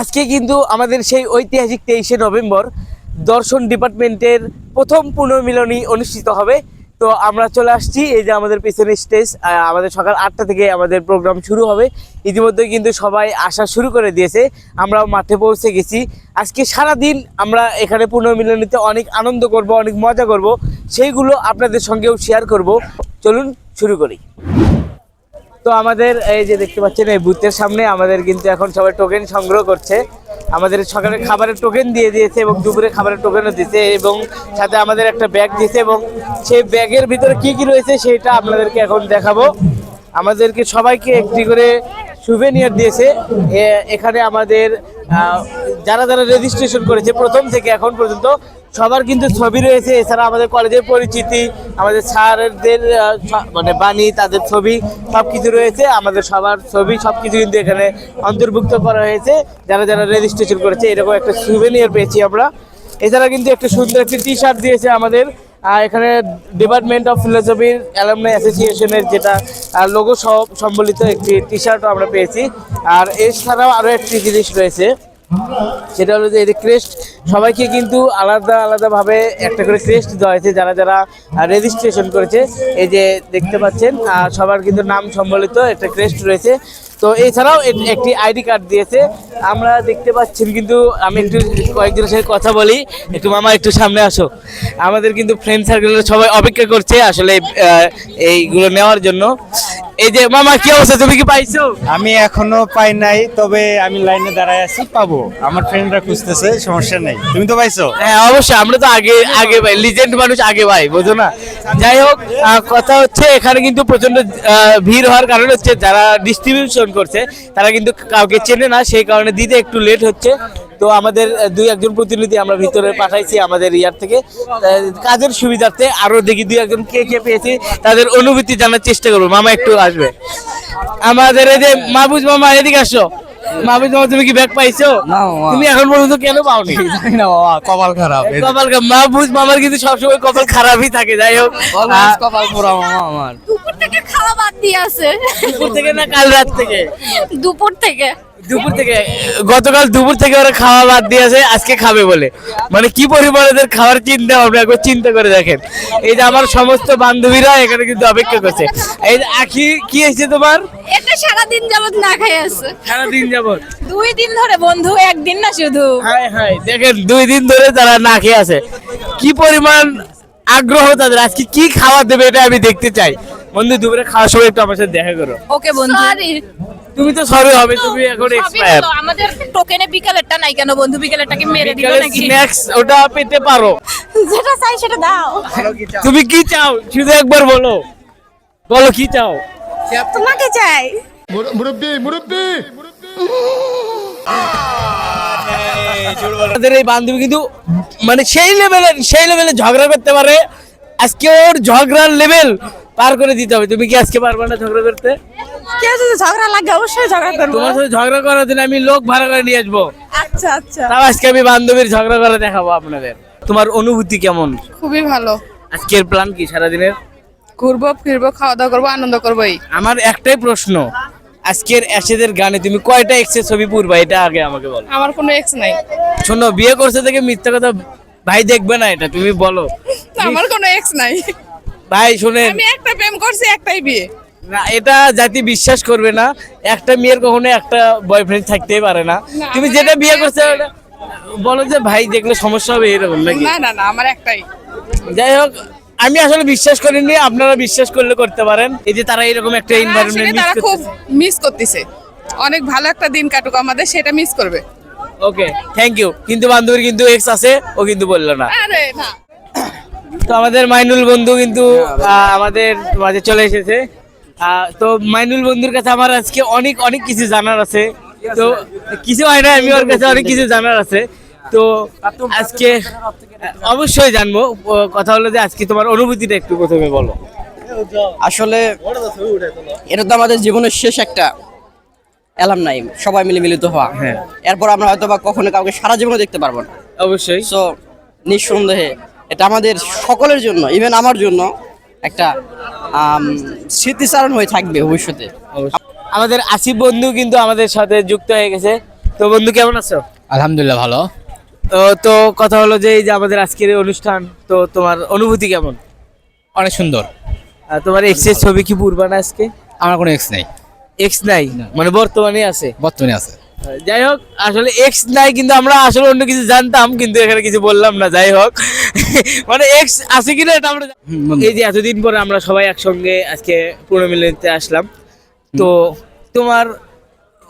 আজকে কিন্তু আমাদের সেই ঐতিহাসিক তেইশে নভেম্বর দর্শন ডিপার্টমেন্টের প্রথম পুনর্মিলনী অনুষ্ঠিত হবে। তো আমরা চলে আসছি, এই যে আমাদের পেছনে স্টেজ আমাদের সকাল আটটা থেকে আমাদের প্রোগ্রাম শুরু হবে। ইতিমধ্যে কিন্তু সবাই আসা শুরু করে দিয়েছে, আমরাও মাঠে পৌঁছে গেছি। আজকে সারা দিন আমরা এখানে পুনর্মিলনীতে অনেক আনন্দ করব, অনেক মজা করব, সেইগুলো আপনাদের সঙ্গেও শেয়ার করব। চলুন, শুরু করি। তো আমাদের এই যে দেখতে পাচ্ছেন, এই বুথের সামনে আমাদের কিন্তু এখন সবাই টোকেন সংগ্রহ করছে। আমাদের সকালে খাবারের টোকেন দিয়ে দিয়েছে এবং দুপুরে খাবারের টোকেনও দিয়েছে এবং সাথে আমাদের একটা ব্যাগ দিয়েছে এবং সেই ব্যাগের ভিতরে কি কি রয়েছে সেটা আপনাদেরকে এখন দেখাবো। আমাদেরকে সবাইকে একটি করে সুভেনিয়ার দিয়েছে। এখানে আমাদের যারা যারা রেজিস্ট্রেশন করেছে, প্রথম থেকে এখন পর্যন্ত সবার কিন্তু ছবি রয়েছে, এছাড়া আমাদের কলেজের পরিচিতি, আমাদের স্যারদের মানে বাণী, তাদের ছবি সব কিছু রয়েছে, আমাদের সবার ছবি সব কিছু কিন্তু এখানে অন্তর্ভুক্ত করা হয়েছে, যারা যারা রেজিস্ট্রেশন করেছে, এরকম একটা সুভেনিয়ার পেয়েছি আমরা। এছাড়া কিন্তু একটা সুন্দর একটি টি শার্ট দিয়েছে আমাদের এখানে ডিপার্টমেন্ট অফ ফিলোসফির অ্যালামনাই অ্যাসোসিয়েশনের যেটা লোগো সম্বলিত একটি টি শার্টও আমরা পেয়েছি। আর এছাড়াও আরও একটি জিনিস রয়েছে সেটা হলো যে এই ক্রেস্ট সবাইকে কিন্তু আলাদা আলাদাভাবে একটা করে ক্রেস্ট দেওয়া হয়েছে যারা যারা রেজিস্ট্রেশন করেছে। এই যে দেখতে পাচ্ছেন আর সবার কিন্তু নাম সম্বলিত একটা ক্রেস্ট রয়েছে। তো এছাড়াও একটি আইডি কার্ড দিয়েছে। আমরা দেখতে পাচ্ছি কিন্তু, আমি একটু কয়েকজনের সাথে কথা বলি। একটু মামা, একটু সামনে আসো। আমাদের কিন্তু ফ্রেন্ড সার্কেলের সবাই অপেক্ষা করছে আসলে এইগুলো নেওয়ার জন্য। এই যে মামা কি অবস্থা? তুমি কি পাইছো? আমি এখনও পাই নাই তবে আমি লাইনে দাঁড়ায় আছি পাবো। আমার ফ্রেন্ডরা খুঁজতেছে সমস্যা নেই। তুমি তো পাইছো? হ্যাঁ অবশ্যই আমরা তো আগে আগে ভাই লিজেন্ড মানুষ আগে ভাই বোঝো না? যাই হোক কথা হচ্ছে এখানে কিন্তু প্রচণ্ড ভিড় হওয়ার কারণে হচ্ছে যারা ডিস্ট্রিবিউশন করছে তারা কিন্তু কাউকে চেনে না সেই কারণে দিতে একটু লেট হচ্ছে। তো আমাদের দুই একজন প্রতিনিধি আমরা ভিতরে পাঠাইছি আমাদের ইয়ার থেকে। কাজের সুবিধার্থে আরও দেখি দুই একজন কে কে পেয়েছি তাদের অনুভূতি জানার চেষ্টা করব। মামা একটু আসবে। আমাদের এই যে মাহবুজ মামা এদিকে আসো। মাহবুজ মামা তুমি কি ব্যাগ পাইছো? তুমি এখন পর্যন্ত কেন পাওনি? জানি না বাবা কপাল খারাপ কপাল মাহবুজ মামার কিন্তু সবসময় কপাল খারাপই থাকে যাই হোক। কপাল পোড়া মামা আমার। দুপুর থেকে খাওয়া বাদ দিয়ে আছে। দুপুর থেকে না কাল রাত থেকে? দুপুর থেকে। দুপুর থেকে গতকাল দুপুর থেকে ওরা খাওয়া বাদ দিয়েছে আজকে খাবে বলে। মানে কি পরিমাণ ওদের খাওয়ার চিন্তা ভাবনা একবার চিন্তা করে দেখেন। এই যে আমার সমস্ত বান্ধবীরা এখানে কিন্তু অপেক্ষা করছে। এই যে আখি কি হয়েছে তোমার? এটা যাবত না খাই আছে। সারাদিন যাবত দুই দিন ধরে বন্ধু একদিন না শুধু। হাই হাই দেখেন দুই দিন ধরে তারা না খেয়ে আছে। কি পরিমাণ আগ্রহ তাদের আজকে কি খাওয়া দেবে এটা আমি দেখতে চাই। বন্ধু দুপুরে খাওয়ার সময় একটু আমার সাথে দেখা করো। ওকে বন্ধু। তুমি তো সরি হবে তুমি এখন এক্সপায়ার আমাদের টোকেনে বিকালেরটা নাই কেন বন্ধু? বিকালেরটাকে মেরে দিল নাকি? স্ন্যাক্স ওটা পেতে পারো। যেটা চাই সেটা দাও। তুমি কি চাও? শুধু একবার বলো। বলো কি চাও? তোমাকে চাই। মুরব্বী মুরব্বী! আমাদের এই বান্ধবী কিন্তু মানে সেই লেভেলে সেই লেভেলে ঝগড়া করতে পারে। আজকে ওর ঝগড়ার লেভেল পার করে দিতে হবে। তুমি কি আজকে পারবে না ঝগড়া করতে? কেউ যদি ঝগড়া লাগে অবশ্যই ঝগড়া করব। তোমার সাথে ঝগড়া করার জন্য আমি লোক ভাড়া করে নিয়ে আসব। আচ্ছা আচ্ছা। তাও আজকে আমি বান্ধবীর ঝগড়া করে দেখাবো আপনাদের। তোমার অনুভূতি কেমন? খুবই ভালো। আজকের প্ল্যান কি সারাদিনের? ঘুরবো ফিরবো খাওয়া দাওয়া করব আনন্দ করব এই আমার একটাই প্রশ্ন আজকের অ্যাশেদের গানে তুমি কয়টা এক্সের ছবি পূর্বা? এটা আগে আমাকে বলো। আমার কোনো এক্স নাই। শোনো বিয়ে করছে থেকে মিথ্যা কথা ভাই দেখবে না এটা তুমি বলো। আমার কোনো এক্স নাই। ভাই শুনেন। আমি একটা প্রেম করছি একটাই বিয়ে। না এটা জাতি বিশ্বাস করবে না। একটা মেয়ের কখনো একটা বয়ফ্রেন্ড থাকতেই পারে না। তুমি যেটা বিয়ে করছ বলো যে ভাই দেখলে সমস্যা হবে এরকম নাকি? না না না আমার একটাই। যাই হোক আমি আসলে বিশ্বাস করিনি আপনারা বিশ্বাস করলে করতে পারেন। এই যে তারা এরকম একটা এনভায়রনমেন্ট তারা খুব মিস করতেছে। অনেক ভালো একটা দিন কাটুক আমাদের সেটা মিস করবে। ওকে থ্যাংক ইউ কিন্তু বান্ধবীর কিন্তু এক্স আছে ও কিন্তু বলল না। আরে না। তো আমাদের মাইনুল বন্ধু কিন্তু আহ, আমাদের মাঝে চলে এসেছে। তো মাইনুল বন্ধুর কাছে আমার আজকে অনেক অনেক কিছু জানার আছে। তো কিছু হয় না আমি ওর কাছে অনেক কিছু জানার আছে। তো আজকে অবশ্যই জানব। কথা হলো যে আজকে তোমার অনুভূতিটা একটু প্রথমে বলো। আসলে এটা তো আমাদের জীবনের শেষ একটা অ্যালাম নাই সবাই মিলে মিলিত হওয়া। হ্যাঁ। এরপর আমরা হয়তো বা কখনো কাউকে সারা জীবনে দেখতে পারব না। অবশ্যই। সো নিঃসন্দেহে এটা আমাদের সকলের জন্য ইভেন আমার জন্য একটা স্মৃতিচারণ হয়ে থাকবে ভবিষ্যতে। আমাদের আসিফ বন্ধু কিন্তু আমাদের সাথে যুক্ত হয়ে গেছে। তো বন্ধু কেমন আছো? আলহামদুলিল্লাহ ভালো। তো তো কথা হলো যে এই যে আমাদের আজকের এই অনুষ্ঠান তো তোমার অনুভূতি কেমন? অনেক সুন্দর। আর তোমার এক্সের ছবি কি পূর্বা না আজকে? আমার কোনো এক্স নাই। এক্স নাই? মানে বর্তমানে আছে? বর্তমানে আছে। যাই হোক আসলে এক্স নাই কিন্তু আমরা আসলে অন্য কিছু জানতাম কিন্তু এখানে কিছু বললাম না যাই হোক। মানে এক্স আছে কিনা এটা আমরা। এই যে এতদিন পরে আমরা সবাই একসঙ্গে আজকে পুনর্মিলনীতে আসলাম। তো তোমার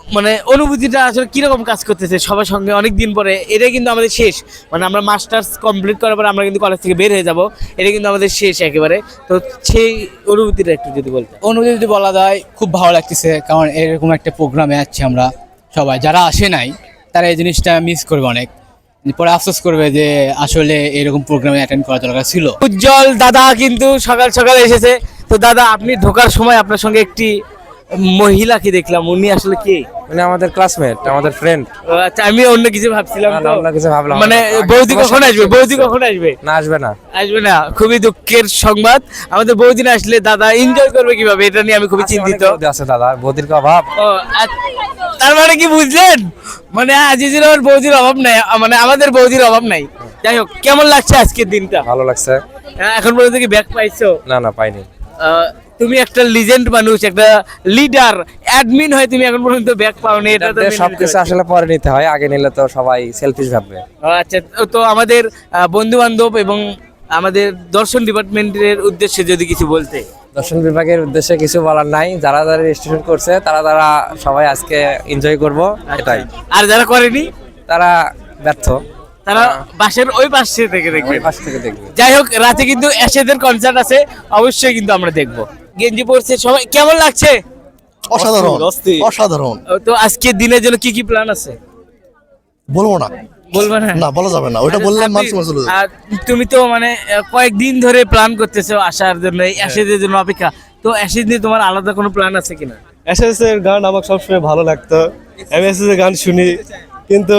মানে অনুভূতিটা আসলে কীরকম কাজ করতেছে? সবার সঙ্গে অনেক দিন পরে এটা কিন্তু আমাদের শেষ। মানে আমরা মাস্টার্স কমপ্লিট করার পরে আমরা কিন্তু কলেজ থেকে বের হয়ে যাব। এটা কিন্তু আমাদের শেষ একেবারে। তো সেই অনুভূতিটা একটু যদি বলতে। অনুভূতি যদি বলা যায় খুব ভালো লাগতেছে কারণ এরকম একটা প্রোগ্রামে আছি আমরা। সবাই, যারা আসে নাই, তারা এই জিনিসটা মিস করবে অনেক। পরে আফসোস করবে যে আসলে এরকম প্রোগ্রামে অ্যাটেন্ড করা দরকার ছিল। উজ্জ্বল দাদা কিন্তু সকাল সকাল এসেছে। তো দাদা, আপনি ঢোকার সময় আপনার সঙ্গে একটি মহিলাকে দেখলাম উনি আসলে কে? মানে আমাদের ক্লাসমেট আমাদের ফ্রেন্ড আচ্ছা আমি অন্য কিছু ভাবছিলাম না, অন্য কিছু ভাবলাম মানে বৌদি কখন আসবে? বৌদি কখন আসবে? না আসবে না। আসবে না। খুবই দুঃখের সংবাদ। আমাদের বৌদি না আসলে দাদা এনজয় করবে কীভাবে? এটা নিয়ে আমি খুবই চিন্তিত। আছে দাদা। বৌদির অভাব। আচ্ছা। তার মানে কি বুঝলেন? মানে আজিজের আমার বৌদির অভাব নাই মানে আমাদের বৌদির অভাব নাই। যাই হোক কেমন লাগছে আজকের দিনটা? ভালো লাগছে। হ্যাঁ, এখন পর্যন্ত কি ব্যাগ পাইছো? না না পাইনি। তুমি একটা লিজেন্ড মানুষ একটা লিডার অ্যাডমিন হয় তুমি এখন পর্যন্ত ব্যাগ পাওনি এটা তো সবকিছু আসলে পরে নিতে হয় আগে নিলে তো সবাই সেলফিশ ভাববে। আচ্ছা তো- তো আমাদের বন্ধু বান্ধব এবং আমাদের দর্শন ডিপার্টমেন্টের উদ্দেশ্যে যদি কিছু বলতে। দর্শন বিভাগের উদ্দেশ্যে কিছু বলার নাই যারা যারা রেজিস্ট্রেশন করছে তারা তারা সবাই আজকে এনজয় করব এটাই। আর যারা করেনি? তারা ব্যর্থ। তারা বাসের ওই পাশে থেকে দেখবে। পাশ থেকে দেখবে। যাই হোক রাতে কিন্তু অ্যাশেদের কনসার্ট আছে অবশ্যই কিন্তু আমরা দেখব। গেঞ্জি পরছে সবাই কেমন লাগছে? অসাধারণ অসাধারণ। তো আজকের দিনের জন্য কি কি প্ল্যান আছে? বলব না। বলব না? না বলা যাবে না ওইটা বললে মানুষ মজা চলে আর তুমি তো মানে কয়েকদিন ধরে প্ল্যান করতেছো আসার জন্য এই অ্যাশেদের জন্য অপেক্ষা। তো অ্যাশেদ নিয়ে তোমার আলাদা কোনো প্ল্যান আছে কিনা? এর গান আমার সবসময় ভালো লাগতো। আমি এসএস এর গান শুনি কিন্তু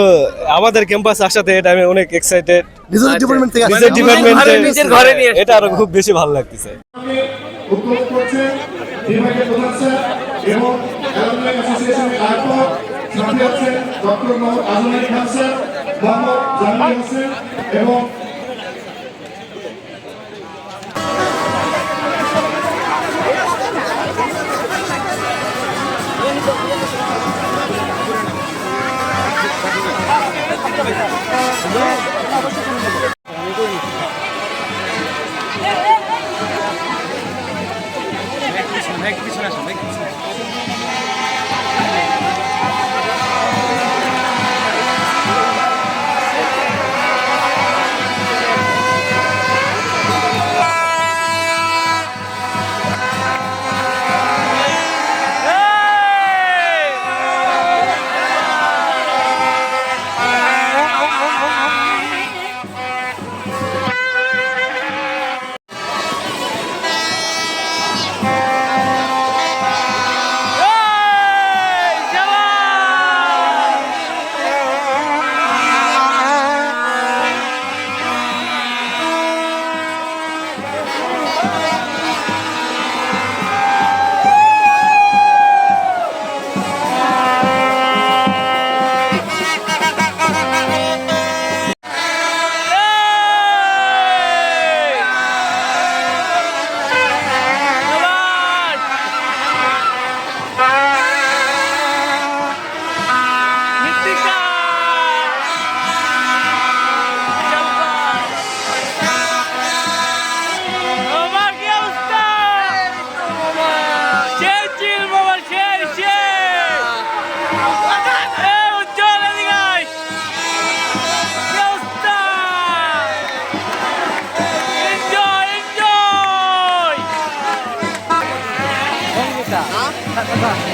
আমাদের ক্যাম্পাস আসাতে এটা আমি অনেক এক্সাইটেড নিজেদের ডিপার্টমেন্ট থেকে নিজের। ডিপার্টমেন্টে নিজের ঘরে নিয়ে এটা আরও খুব বেশি ভালো লাগতেছে। উদ্যোগ করছে বিভাগের প্রধান স্যার এবং অ্যালুমনাই অ্যাসোসিয়েশনের আয়োজক সাথে আছেন ডক্টর মোহাম্মদ আজমাই খান স্যার, মোহাম্মদ জাহাঙ্গীর হোসেন এবং 看